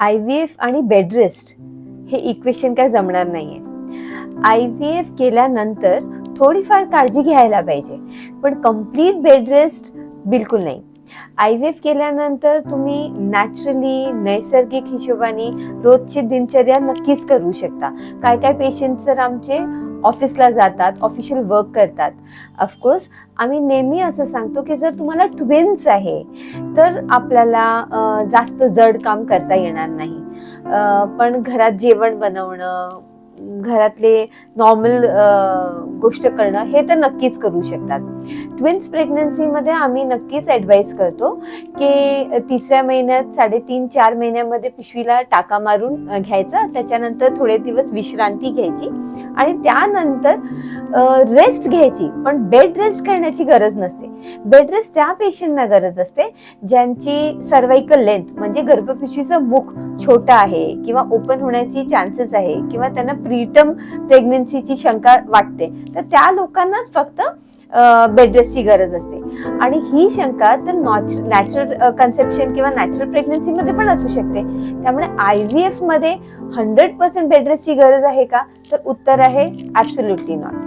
I V F आणि bed rest हे equation काय जमणार नाहीये. आय व्ही एफ केल्यानंतर थोडीफार काळजी घ्यायला पाहिजे पण कंप्लीट बेड रेस्ट बिलकुल नाही. आय व्ही एफ केल्यानंतर तुम्ही नॅचरली नैसर्गिक हिशोबाने रोजची दिनचर्या नक्कीच करू शकता. काय काय पेशंट जर आमचे ऑफिसला जातात ऑफिशियल वर्क करतात. ऑफकोर्स आम्ही नेहमी असं सांगतो की जर तुम्हाला ट्विन्स आहे तर आपल्याला जास्त जड काम करता येणार नाही. पण घरात जेवण बनवणं घरातले नॉर्मल गोष्ट करणं हे तर नक्कीच करू शकतात. ट्विन्स प्रेग्नन्सीमध्ये आम्ही नक्कीच ॲडवाईस करतो की तिसऱ्या महिन्यात साडेतीन चार महिन्यामध्ये पिशवीला टाका मारून घ्यायचा. त्याच्यानंतर थोडे दिवस विश्रांती घ्यायची आणि त्यानंतर रेस्ट घ्यायची. पण बेड रेस्ट करण्याची गरज नसते. बेड रेस्ट त्या पेशंटना गरज असते ज्यांची सर्वायकल लेंथ म्हणजे गर्भपिशवीचं मुख छोटं आहे किंवा ओपन होण्याची चान्सेस आहे किंवा त्यांना प्रीटम प्रेग्नन्सीची शंका वाटते तर त्या लोकांनाच फक्त बेडरेस्टची गरज असते. आणि ही शंका तर नॅचरल कन्सेप्शन किंवा नॅचरल प्रेग्नन्सीमध्ये पण असू शकते. त्यामुळे आय व्ही एफमध्ये हंड्रेड पर्सेंट बेडरेस्टची गरज आहे का? तर उत्तर आहे ॲब्सोल्युटली नॉट